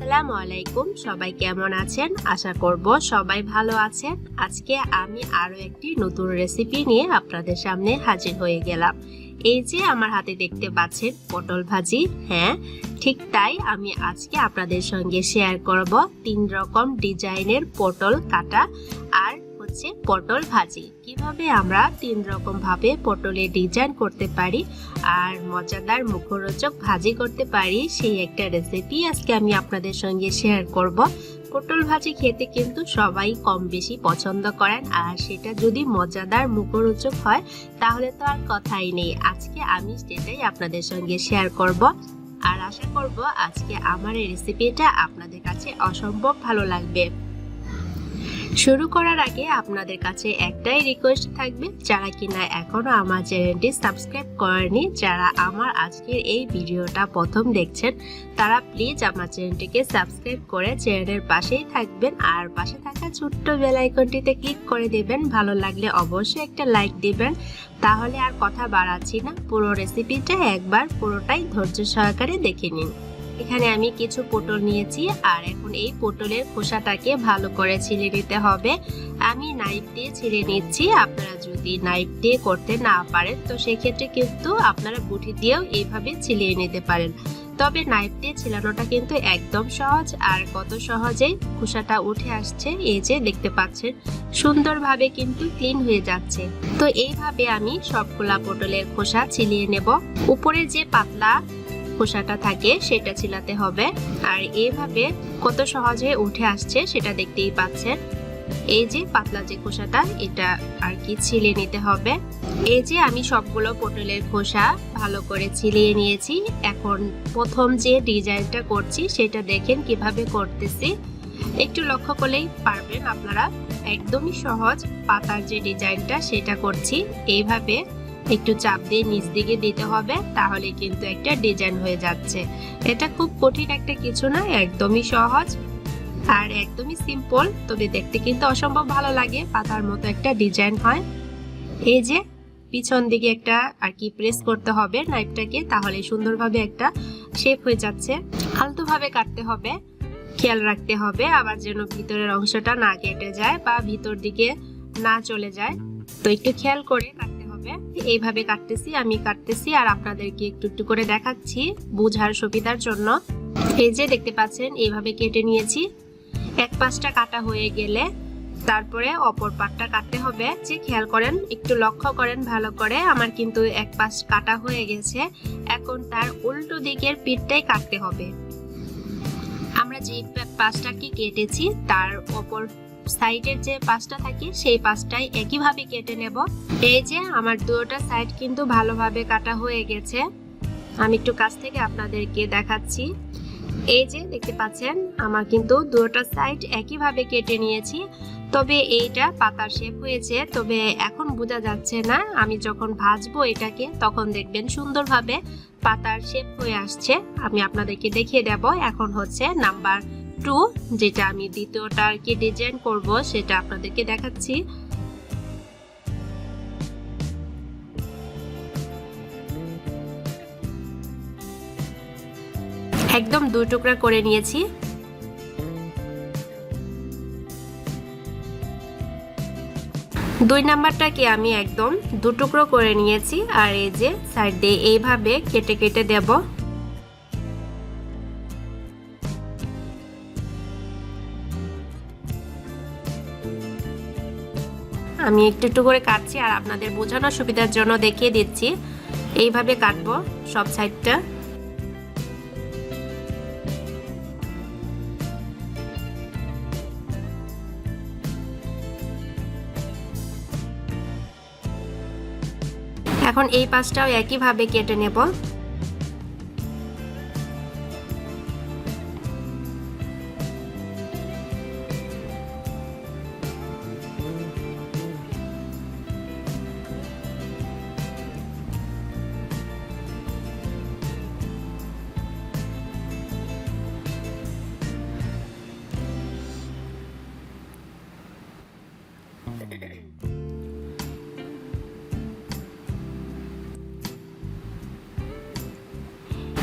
আসসালামু আলাইকুম। সবাই কেমন আছেন? আশা করব সবাই ভালো আছেন। আজকে আমি আরও একটি নতুন রেসিপি নিয়ে আপনাদের সামনে হাজির হয়ে গেলাম। এই যে আমার হাতে দেখতে পাচ্ছেন পটল ভাজি। হ্যাঁ ঠিক তাই আমি আজকে আপনাদের সঙ্গে শেয়ার করব তিন রকম ডিজাইনের পটল কাটা আর হচ্ছে পটল ভাজি। কীভাবে আমরা তিন রকম ভাবে পটলের ডিজাইন করতে পারি আর মজাদার মুখরোচক ভাজি করতে পারি, সেই একটা রেসিপি আজকে আমি আপনাদের সঙ্গে শেয়ার করব। পটল ভাজি খেতে কিন্তু সবাই কম বেশি পছন্দ করেন আর সেটা যদি মজাদার মুখরোচক হয়, তাহলে তো আর কথাই নেই। আজকে আমি সেটাই আপনাদের সঙ্গে শেয়ার করব। আর আশা করব আজকে আমার এই রেসিপিটা আপনাদের কাছে অসম্ভব ভালো লাগবে। শুরু করার আগে আপনাদের কাছে একটাই রিকোয়েস্ট থাকবে, যারা কিনা এখনও আমার চ্যানেলটি সাবস্ক্রাইব করেনি, যারা আমার আজকের এই ভিডিওটা প্রথম দেখছেন, তারা প্লিজ আমার চ্যানেলটিকে সাবস্ক্রাইব করে চ্যানেলের পাশেই থাকবেন আর পাশে থাকা ছোট্ট বেল আইকনটিতে ক্লিক করে দেবেন। ভালো লাগলে অবশ্যই একটা লাইক দিবেন। তাহলে আর কথা বাড়াচ্ছি না, পুরো রেসিপিটা একবার পুরোটাই ধৈর্য সহকারে দেখে নিন। এখানে আমি কিছু পটল নিয়েছি আর এখন এই পটলের খোসাটাকে ভালো করে ছিলে নিতে হবে। আমি নাইফ দিয়ে ছিলে নিচ্ছি, আপনারা যদি নাইফ দিয়ে করতে না পারেন, তো সেক্ষেত্রে কিন্তু আপনারা বুটি দিয়েও এইভাবে ছিলিয়ে নিতে পারেন। তবে নাইফ দিয়ে ছিলানোটা কিন্তু একদম সহজ আর কত সহজেই খোসাটা উঠে আসছে, এই যে দেখতে পাচ্ছেন, সুন্দরভাবে কিন্তু ক্লিন হয়ে যাচ্ছে। তো এইভাবে আমি সবগুলা পটলের খোসা ছিলিয়ে নেব। উপরে যে পাতলা খোসাটা থাকে সেটা ছিলাতে হবে। আর এভাবে কত সহজে উঠে আসছে সেটা দেখতেই পাচ্ছেন। এই যে পাতলা যে খোসাটা, এটা আর কি ছিলে নিতে হবে। এই যে আমি সবগুলো পটলের খোসা ভালো করে ছিলিয়ে নিয়েছি। এখন প্রথম যে ডিজাইনটা করছি সেটা দেখেন কীভাবে করতেছি। একটু লক্ষ্য করলেই পারবেন আপনারা। একদমই সহজ পাতার যে ডিজাইনটা সেটা করছি। এইভাবে একটু চাপ দিয়ে নিচ দিকে দিতে হবে, তাহলে কিন্তু একটা ডিজাইন হয়ে যাচ্ছে। এটা খুব কঠিন একটা কিছু না, একদমই সহজ আর একদমই সিম্পল তবে দেখতে কিন্তু অসম্ভব ভালো লাগে, পাতার মতো একটা ডিজাইন হয়। এই যে, পিছন দিকে একটা আর কি প্রেস করতে হবে নাইফটাকে তাহলে সুন্দরভাবে একটা শেপ হয়ে যাচ্ছে। আলতোভাবে কাটতে হবে, খেয়াল রাখতে হবে, আবার যেন ভিতরের অংশটা না কেটে যায় বা ভিতর দিকে না চলে যায়। তো একটু খেয়াল করে কাটতে হবে। এইভাবে কাটতেছি, আমি কাটতেছি আর আপনাদেরকে একটু একটু করে দেখাচ্ছি বুঝার সুবিধার জন্য। এই যে দেখতে পাচ্ছেন, এইভাবে কেটে নিয়েছি। এক পাশটা কাটা হয়ে গেলে তারপরে অপর পাটটা কাটতে হবে। যে খেয়াল করেন, একটু লক্ষ্য করেন ভালো করে, আমার কিন্তু এক পাশ কাটা হয়ে গেছে। এখন তার উল্টো দিকের পিঠটাই কাটতে হবে। আমরা যে পাশটা কি কেটেছি, তার অপর সাইডের যে পাশটা থাকে, সেই পাশটাই একইভাবে কেটে নেব। এই যে আমার দুটোটা সাইড কিন্তু ভালোভাবে কাটা হয়ে গেছে। আমি একটু কাছ থেকে আপনাদেরকে দেখাচ্ছি। এই যে দেখতে পাচ্ছেন, আমার কিন্তু দুটো সাইড একইভাবে কেটে নিয়েছি। তবে এইটা পাতার শেপ হয়েছে, তবে এখন বোঝা যাচ্ছে না। আমি যখন ভাজবো এটাকে, তখন দেখবেন সুন্দরভাবে পাতার শেপ হয়ে আসছে। আমি আপনাদেরকে দেখিয়ে দেব। এখন হচ্ছে নাম্বার টু যেটা আমি দ্বিতীয়টা আর কি ডিজাইন করব, সেটা আপনাদেরকে দেখাচ্ছি। একদম দুই টুকরা করে নিয়েছি। দুই নাম্বারটাকে আমি একদম দু টুকরো করে নিয়েছি, আর এই যে সাইড দিয়ে এইভাবে কেটে কেটে দেব। আমি একটু একটু করে কাটছি আর আপনাদের বোঝানোর সুবিধার জন্য দেখিয়ে দিচ্ছি। এইভাবে কাটবো সব সাইডটা। এখন এই পাশটাও একইভাবে কেটে নেব।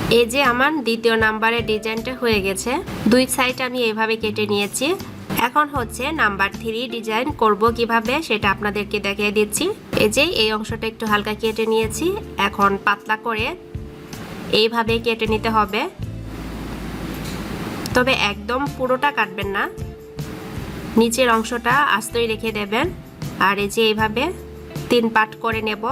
এই যে আমার দ্বিতীয় নাম্বারের ডিজাইনটা হয়ে গেছে। দুই সাইড আমি এইভাবে কেটে নিয়েছি। এখন হচ্ছে নাম্বার থ্রি ডিজাইন করব কীভাবে সেটা আপনাদেরকে দেখিয়ে দিচ্ছি। এই যে এই অংশটা একটু হালকা কেটে নিয়েছি। এখন পাতলা করে এইভাবে কেটে নিতে হবে। তবে একদম পুরোটা কাটবেন না। নিচের অংশটা আস্তই রেখে দেবেন। আর এই যে এইভাবে তিন পাট করে নেব।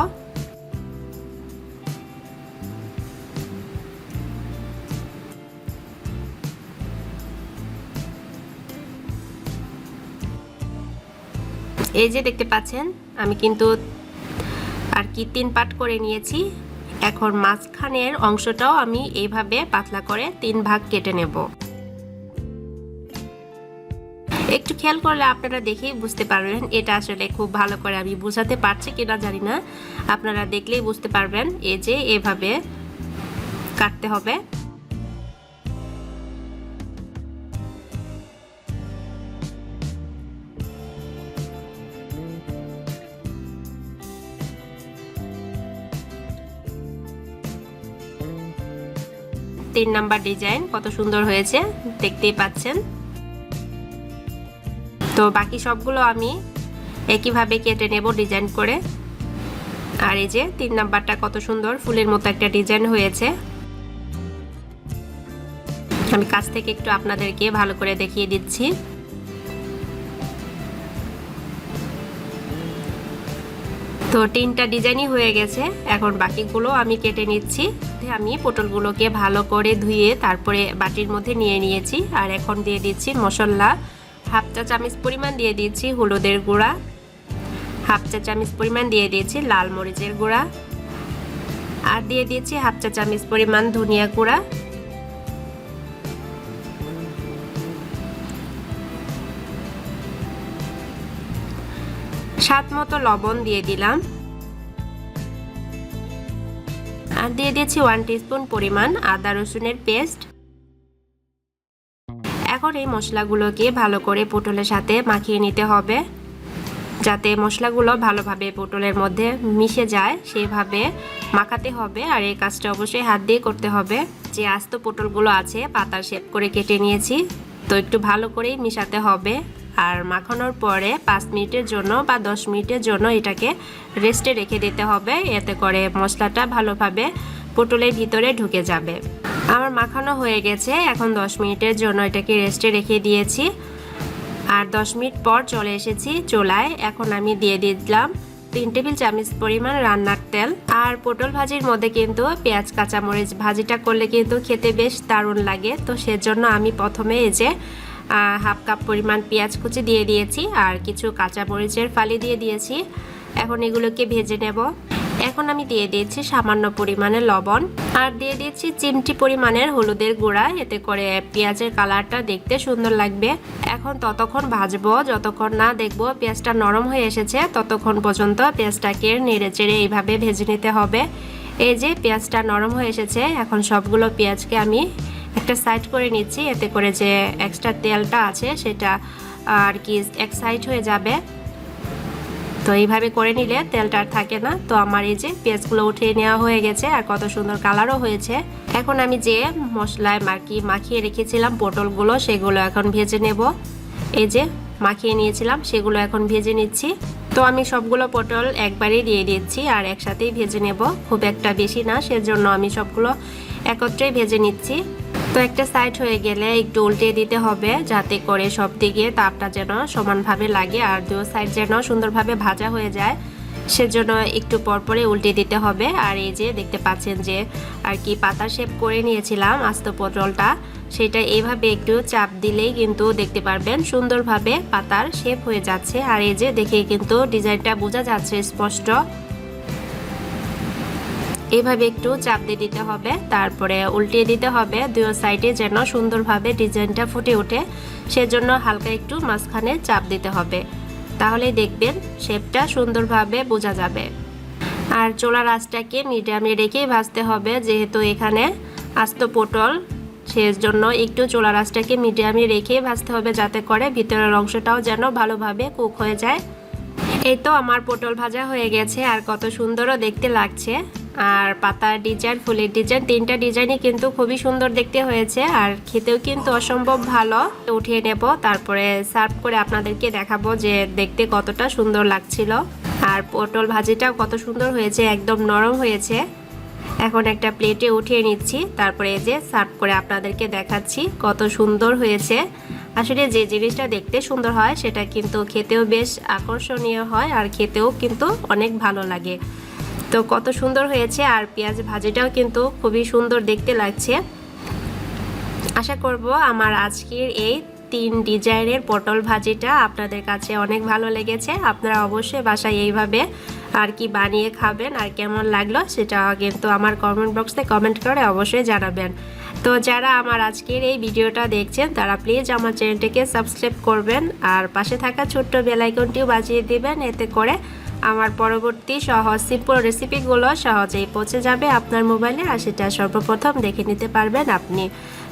এই যে দেখতে পাচ্ছেন, আমি কিন্তু আর কি তিন পাট করে নিয়েছি। এখন মাঝখানের অংশটাও আমি এইভাবে পাতলা করে তিন ভাগ কেটে নেব। একটু খেয়াল করলে আপনারা দেখেই বুঝতে পারবেন এটা আসলে খুব ভালো করে আমি বোঝাতে পারছি কিনা জানি না। আপনারা দেখলেই বুঝতে পারবেন এই যে এভাবে কাটতে হবে। তিন নাম্বার ডিজাইন, কত সুন্দর হয়েছে, দেখতেই পাচ্ছেন। তো বাকি সবগুলো আমি একইভাবে কেটে নেব ডিজাইন করে। আর এই যে তিন নাম্বারটা কত সুন্দর, ফুলের মতো একটা ডিজাইন হয়েছে। আমি কাছ থেকে একটু আপনাদেরকে ভালো করে দেখিয়ে দিচ্ছি। তো তিনটা ডিজাইনই হয়ে গেছে। এখন বাকিগুলো আমি কেটে নিচ্ছি। আমি পটলগুলোকে ভালো করে ধুয়ে তারপরে বাটির মধ্যে নিয়ে নিয়েছি। আর এখন দিয়ে দিচ্ছি মশলা। হাফ চা চামচ পরিমাণ দিয়ে দিয়েছি হলুদের গুঁড়া। হাফ চা চামচ পরিমাণ দিয়ে দিয়েছি লাল মরিচের গুঁড়া। আর দিয়ে দিয়েছি হাফ চা চামচ পরিমাণ ধনিয়া গুঁড়া। স্বাদ মতো লবণ দিয়ে দিলাম। আর দিয়ে দিয়েছি ওয়ান টিস্পুন পরিমাণ আদা রসুনের পেস্ট এখন এই মশলাগুলোকে ভালো করে পটলের সাথে মাখিয়ে নিতে হবে। যাতে মশলাগুলো ভালোভাবে পটলের মধ্যে মিশে যায়, সেভাবে মাখাতে হবে। আর এই কাজটা অবশ্যই হাত দিয়ে করতে হবে। যে আস্ত পটলগুলো আছে, পাতার শেপ করে কেটে নিয়েছি, তো একটু ভালো করেই মিশাতে হবে। আর মাখানোর পরে পাঁচ মিনিটের জন্য বা দশ মিনিটের জন্য এটাকে রেস্টে রেখে দিতে হবে। এতে করে মশলাটা ভালোভাবে পটলের ভিতরে ঢুকে যাবে। আমার মাখানো হয়ে গেছে। এখন দশ মিনিটের জন্য এটাকে রেস্টে রেখে দিয়েছি। আর দশ মিনিট পর চলে এসেছি চোলায়। এখন আমি দিয়ে দিলাম তিন টেবিল চামচ পরিমাণ রান্নার তেল। আর পটল ভাজির মধ্যে কিন্তু পেঁয়াজ, কাঁচামরিচ ভাজিটা করলে কিন্তু খেতে বেশ দারুণ লাগে। তো সেজন্য আমি প্রথমে এই যে হাফ কাপ পরিমাণ পেঁয়াজ কুচি দিয়ে দিয়েছি আর কিছু কাঁচামরিচের ফালি দিয়ে দিয়েছি। এখন এগুলোকে ভেজে নেব। এখন আমি দিয়ে দিয়েছি সামান্য পরিমাণে লবণ আর দিয়ে দিয়েছি চিমটি পরিমাণের হলুদের গুঁড়া। এতে করে পেঁয়াজের কালারটা দেখতে সুন্দর লাগবে। এখন ততক্ষণ ভাজবো। যতক্ষণ না দেখব পেঁয়াজটা নরম হয়ে এসেছে, ততক্ষণ পর্যন্ত পেঁয়াজটাকে নেড়ে চেড়ে এইভাবে ভেজে নিতে হবে। এই যে পেঁয়াজটা নরম হয়ে এসেছে, এখন সবগুলো পেঁয়াজকে আমি একটা সাইড করে নিচ্ছি, এতে করে যে এক্সট্রা তেলটা আছে সেটা আর কি এক সাইড হয়ে যাবে। তো এইভাবে করে নিলে তেলটা আর থাকে না। তো আমার এই যে পেঁয়াজগুলো উঠিয়ে নেওয়া হয়ে গেছে আর কত সুন্দর কালারও হয়েছে। এখন আমি যে মশলায় মাখি, মাখিয়ে রেখেছিলাম পটলগুলো, সেগুলো এখন ভেজে নেব। এই যে মাখিয়ে নিয়েছিলাম, সেগুলো এখন ভেজে নিচ্ছি। তো আমি সবগুলো পটল একবারেই দিয়ে দিচ্ছি আর একসাথেই ভেজে নেব। খুব একটা বেশি না, সেজন্য আমি সবগুলো একত্রেই ভেজে নিচ্ছি। তো একটা সাইড হয়ে গেলে একটু উল্টে দিতে হবে যাতে করে সব দিকে তাপটা যেন সমানভাবে লাগে আর দু সাইড যেন সুন্দরভাবে ভাজা হয়ে যায়, সেজন্য একটু পরপরে উল্টে দিতে হবে। আর এই যে দেখতে পাচ্ছেন যে আর কি পাতা শেপ করে নিয়েছিলাম আস্ত পটলটা, সেটা এইভাবে একটু চাপ দিলেই কিন্তু দেখতে পারবেন সুন্দরভাবে পাতার শেপ হয়ে যাচ্ছে। আর এই যে দেখে কিন্তু ডিজাইনটা বোঝা যাচ্ছে স্পষ্ট। এইভাবে একটু চাপ দিয়ে দিতে হবে, তারপরে উল্টিয়ে দিতে হবে দুই সাইডে যেন সুন্দরভাবে ডিজাইনটা ফুটে ওঠে, সেজন্য হালকা একটু মাঝখানে চাপ দিতে হবে। তাহলে দেখবেন শেপটা সুন্দরভাবে বোঝা যাবে। আর চোলা রাসটাকে মিডিয়ামে রেখেই ভাজতে হবে, যেহেতু এখানে আস্ত পটল, সেজন্য একটু চোলা রাসটাকে মিডিয়ামে রেখেই ভাজতে হবে, যাতে করে ভিতরের অংশটাও যেন ভালোভাবে কুক হয়ে যায়। এই তো আমার পটল ভাজা হয়ে গেছে, আর কত সুন্দরও দেখতে লাগছে। আর পাতার ডিজাইন ফুলের ডিজাইন তিনটা ডিজাইনই কিন্তু খুবই সুন্দর দেখতে হয়েছে আর খেতেও কিন্তু অসম্ভব ভালো। উঠিয়ে নেব, তারপরে সার্ভ করে আপনাদেরকে দেখাবো যে দেখতে কতটা সুন্দর লাগছিল। আর পটল ভাজিটাও কত সুন্দর হয়েছে, একদম নরম হয়েছে। এখন একটা প্লেটে উঠিয়ে নিচ্ছি, তারপরে এই যে সার্ভ করে আপনাদেরকে দেখাচ্ছি কত সুন্দর হয়েছে। আসলে যে জিনিসটা দেখতে সুন্দর হয়, সেটা কিন্তু খেতেও বেশ আকর্ষণীয় হয় আর খেতেও কিন্তু অনেক ভালো লাগে। তো কত সুন্দর হয়েছে আর পেঁয়াজ ভাজিটাও কিন্তু খুবই সুন্দর দেখতে লাগছে। আশা করব আমার আজকের এই তিন ডিজাইনের পটল ভাজিটা আপনাদের কাছে অনেক ভালো লেগেছে। আপনারা অবশ্যই বাসায় এইভাবে আর কি বানিয়ে খাবেন আর কেমন লাগল সেটা কিন্তু আমার কমেন্ট বক্সে কমেন্ট করে অবশ্যই জানাবেন। তো যারা আমার আজকের এই ভিডিওটা দেখছেন, তারা প্লিজ আমার চ্যানেলটিকে সাবস্ক্রাইব করবেন আর পাশে থাকা ছোট্ট বেলাইকনটিও বাজিয়ে দিবেন, এতে করে আমার পরবর্তী সহজ সিম্পল রেসিপিগুলো সহজেই পৌঁছে যাবে আপনার মোবাইলে আর সেটা সর্বপ্রথম দেখে নিতে পারবেন আপনি।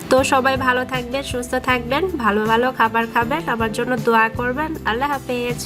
তো সবাই ভালো থাকবেন, সুস্থ থাকবেন, ভালো ভালো খাবার খাবেন, আমার জন্য দোয়া করবেন। আল্লাহ হাফেজ।